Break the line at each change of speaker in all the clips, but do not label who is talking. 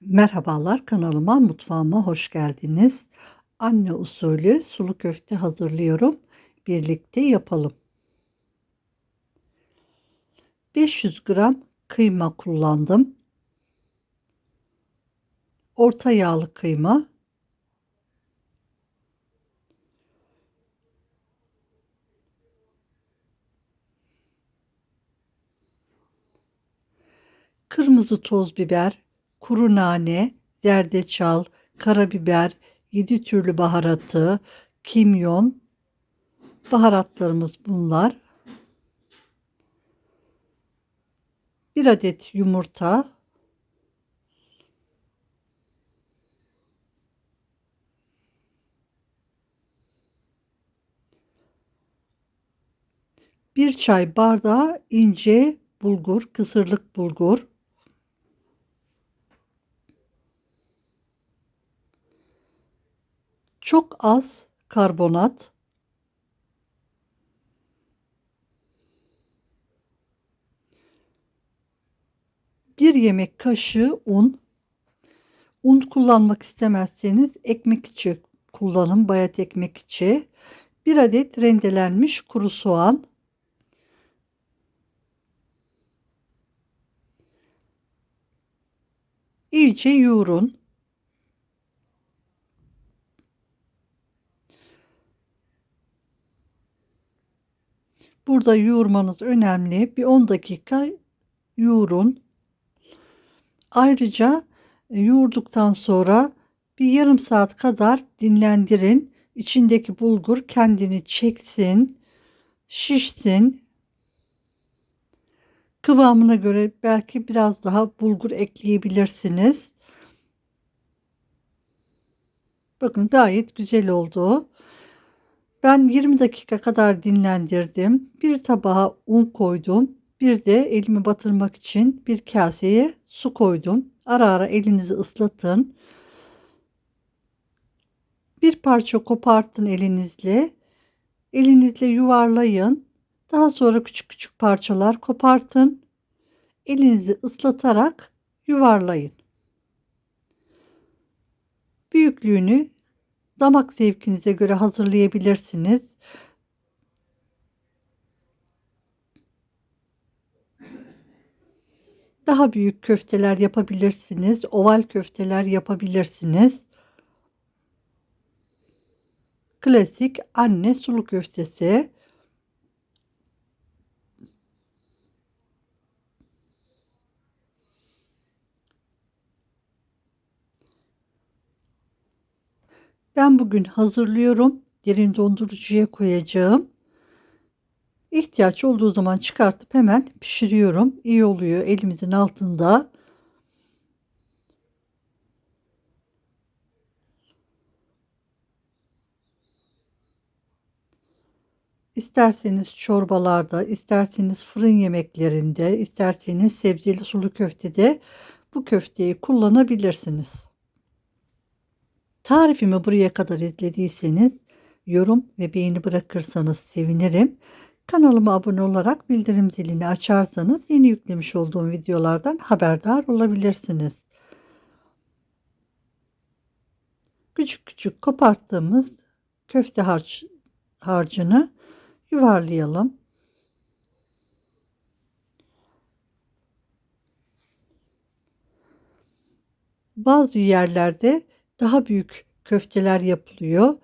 Merhabalar kanalıma, mutfağıma hoş geldiniz. Anne usulü sulu köfte hazırlıyorum. Birlikte yapalım. 500 gram kıyma kullandım. Orta yağlı kıyma. Kırmızı toz biber, kuru nane, zerdeçal, karabiber, 7 türlü baharatı, kimyon, baharatlarımız bunlar. Bir adet yumurta, bir çay bardağı ince bulgur, kısırlık bulgur, Çok az karbonat. Bir yemek kaşığı un. Un kullanmak istemezseniz ekmek içi kullanın, bayat ekmek içi. Bir adet rendelenmiş kuru soğan. İyice yoğurun. Burada yoğurmanız önemli. Bir 10 dakika yoğurun. Ayrıca e, yoğurduktan sonra bir yarım saat kadar dinlendirin. İçindeki bulgur kendini çeksin, şişsin. Kıvamına göre belki biraz daha bulgur ekleyebilirsiniz. Bakın gayet güzel oldu. Ben 20 dakika kadar dinlendirdim. Bir tabağa un koydum. Bir de elimi batırmak için bir kaseye su koydum. Ara ara elinizi ıslatın. Bir parça kopartın elinizle. Elinizle yuvarlayın. Daha sonra küçük küçük parçalar kopartın. Elinizi ıslatarak yuvarlayın. Büyüklüğünü damak zevkinize göre hazırlayabilirsiniz. Daha büyük köfteler yapabilirsiniz. Oval köfteler yapabilirsiniz. Klasik anne sulu köftesi. Ben bugün hazırlıyorum. Derin dondurucuya koyacağım. İhtiyaç olduğu zaman çıkartıp hemen pişiriyorum. İyi oluyor elimizin altında. İsterseniz çorbalarda, isterseniz fırın yemeklerinde, isterseniz sebzeli sulu köftede bu köfteyi kullanabilirsiniz. Tarifimi buraya kadar izlediyseniz yorum ve beğeni bırakırsanız sevinirim. Kanalıma abone olarak bildirim zilini açarsanız yeni yüklemiş olduğum videolardan haberdar olabilirsiniz. Küçük küçük koparttığımız köfte harç, harcını yuvarlayalım. Bazı yerlerde daha büyük köfteler yapılıyor.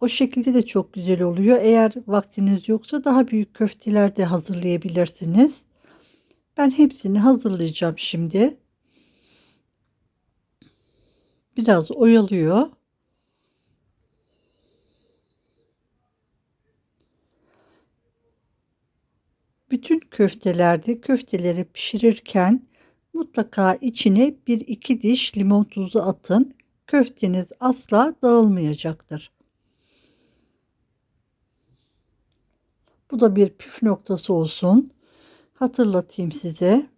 O şekilde de çok güzel oluyor. Eğer vaktiniz yoksa daha büyük köfteler de hazırlayabilirsiniz. Ben hepsini hazırlayacağım şimdi. Biraz oyalıyor. Bütün köftelerde köfteleri pişirirken mutlaka içine 1-2 diş limon tuzu atın köfteniz asla dağılmayacaktır. Bu da bir püf noktası olsun. Hatırlatayım size.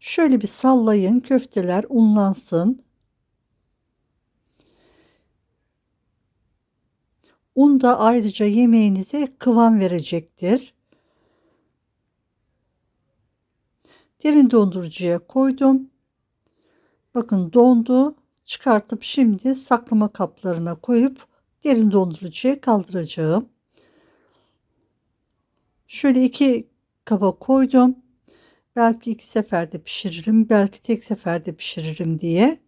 Şöyle bir sallayın köfteler unlansın. Un da ayrıca yemeğinize kıvam verecektir. Derin dondurucuya koydum. Bakın dondu. Çıkartıp şimdi saklama kaplarına koyup derin dondurucuya kaldıracağım. Şöyle iki kaba koydum. Belki iki seferde pişiririm, belki tek seferde pişiririm diye.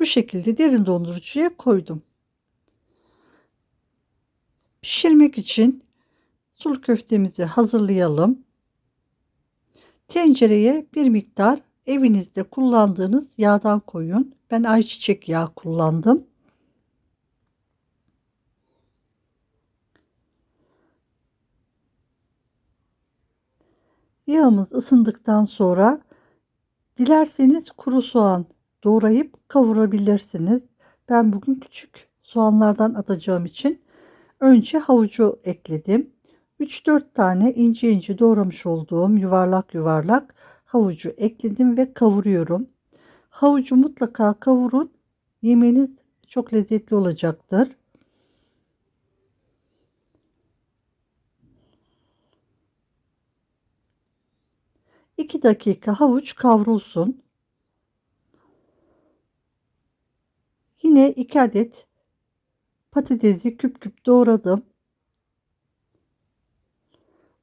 Bu şekilde derin dondurucuya koydum. Pişirmek için sulu köftemizi hazırlayalım. Tencereye bir miktar evinizde kullandığınız yağdan koyun. Ben ayçiçek yağı kullandım. Yağımız ısındıktan sonra dilerseniz kuru soğan doğrayıp kavurabilirsiniz. Ben bugün küçük soğanlardan atacağım için önce havucu ekledim. 3-4 tane ince ince doğramış olduğum yuvarlak yuvarlak havucu ekledim ve kavuruyorum. Havucu mutlaka kavurun. Yemeğiniz çok lezzetli olacaktır. İki dakika havuç kavrulsun. Yine 2 adet patatesi küp küp doğradım.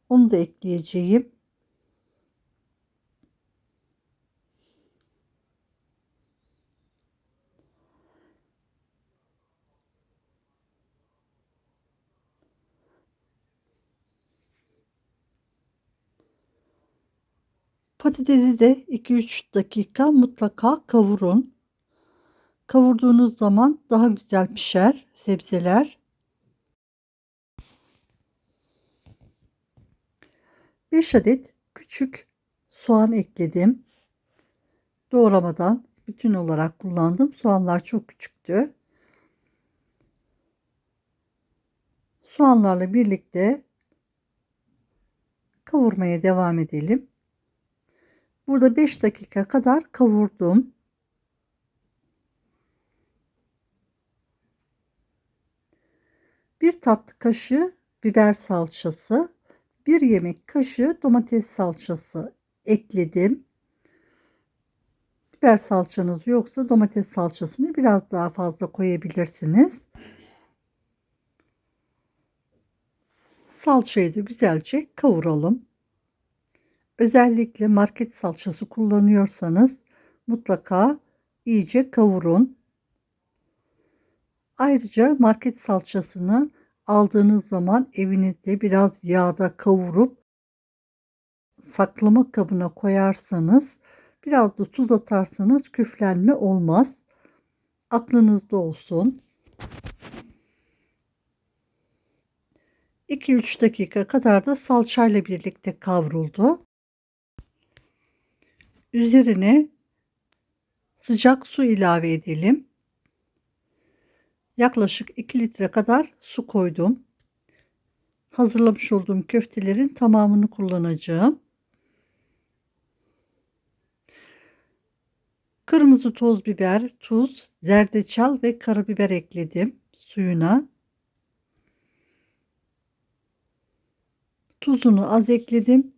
Onu da ekleyeceğim. Patatesi de 2-3 dakika mutlaka kavurun. Kavurduğunuz zaman daha güzel pişer sebzeler. 5 adet küçük soğan ekledim. Doğramadan bütün olarak kullandım. Soğanlar çok küçüktü. Soğanlarla birlikte kavurmaya devam edelim. Burada 5 dakika kadar kavurdum. Bir tatlı kaşığı biber salçası, bir yemek kaşığı domates salçası ekledim. Biber salçanız yoksa domates salçasını biraz daha fazla koyabilirsiniz. Salçayı da güzelce kavuralım. Özellikle market salçası kullanıyorsanız mutlaka iyice kavurun. Ayrıca market salçasını aldığınız zaman evinizde biraz yağda kavurup saklama kabına koyarsanız biraz da tuz atarsanız küflenme olmaz. Aklınızda olsun. 2-3 dakika kadar da salçayla birlikte kavruldu. Üzerine sıcak su ilave edelim. Yaklaşık 2 litre kadar su koydum. Hazırlamış olduğum köftelerin tamamını kullanacağım. Kırmızı toz biber, tuz, zerdeçal ve karabiber ekledim suyuna. Tuzunu az ekledim.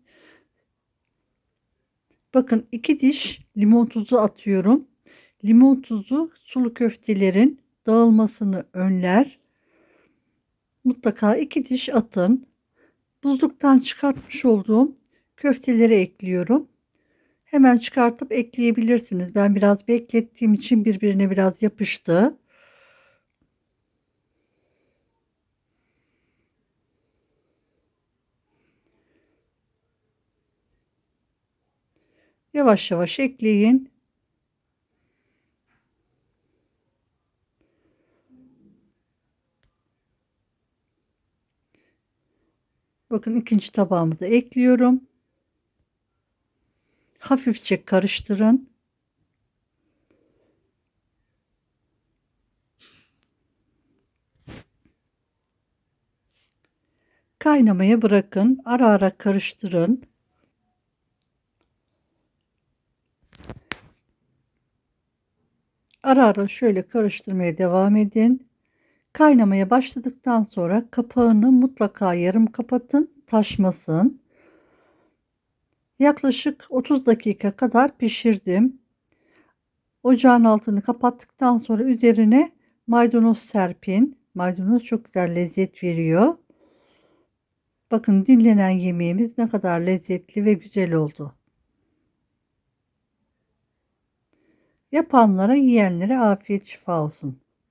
Bakın 2 diş limon tuzu atıyorum. Limon tuzu sulu köftelerin dağılmasını önler. Mutlaka 2 diş atın. Buzluktan çıkartmış olduğum köfteleri ekliyorum. Hemen çıkartıp ekleyebilirsiniz. Ben biraz beklettiğim için birbirine biraz yapıştı. Yavaş yavaş ekleyin. Bakın ikinci tabağımı da ekliyorum. Hafifçe karıştırın. Kaynamaya bırakın. Ara ara karıştırın. Ara ara şöyle karıştırmaya devam edin. Kaynamaya başladıktan sonra kapağını mutlaka yarım kapatın, taşmasın. Yaklaşık 30 dakika kadar pişirdim. Ocağın altını kapattıktan sonra üzerine maydanoz serpin. Maydanoz çok güzel lezzet veriyor. Bakın dinlenen yemeğimiz ne kadar lezzetli ve güzel oldu. Yapanlara, yiyenlere afiyet şifa olsun.